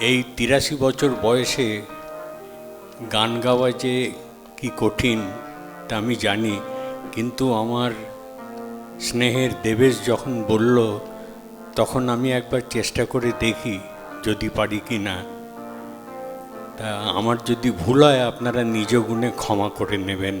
এই তিরাশি বছর বয়সে গান গাওয়া যে কি কঠিন, তা আমি জানি। কিন্তু আমার স্নেহের দেবেশ যখন বলল, তখন আমি একবার চেষ্টা করে দেখি যদি পারি কি না। তা আমার যদি ভুল হয়, আপনারা নিজ গুণে ক্ষমা করে নেবেন।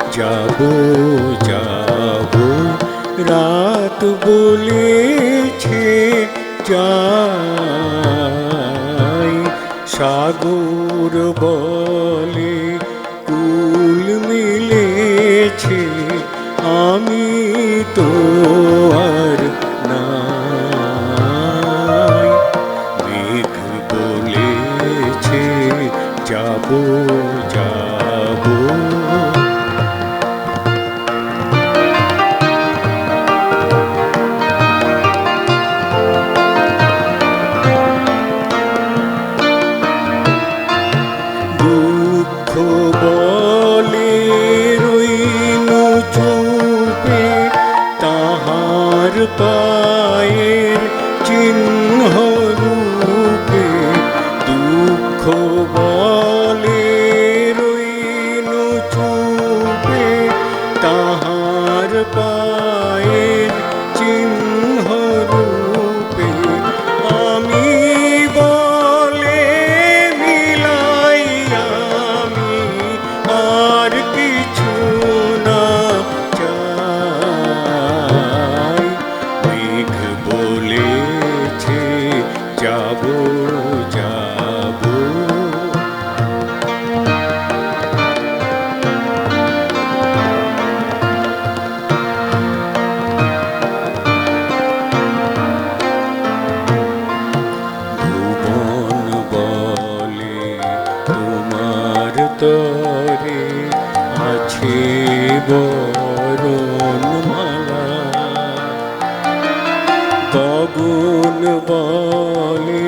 যাব যাব। রাত বলেছে, যাই। সাগর বলে কুল মিলেছে, আমি তো আর নাই। বলেছে, যাব পায়ের চিহ্ন রূপে দুঃখ বলে রইনু চুপে। তাহার পায়ের তরে আছে বরণ মালা। গগন বলে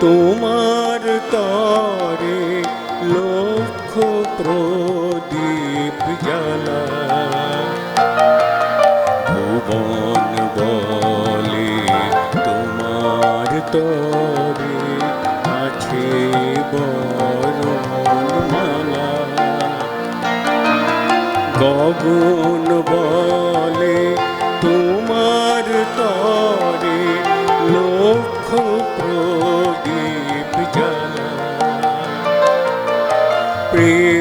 তোমার তরে লক্ষ প্রদীপ জ্বালা। ভুবন বলে তোমার তরে আছে বরণ গগন বলে তোমার তরে লক্ষ প্রদীপ জ্বালা প্রিয়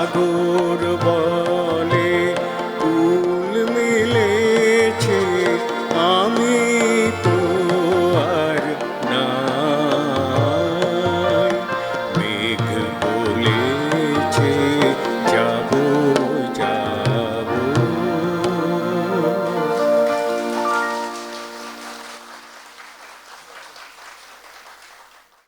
সাগর বলে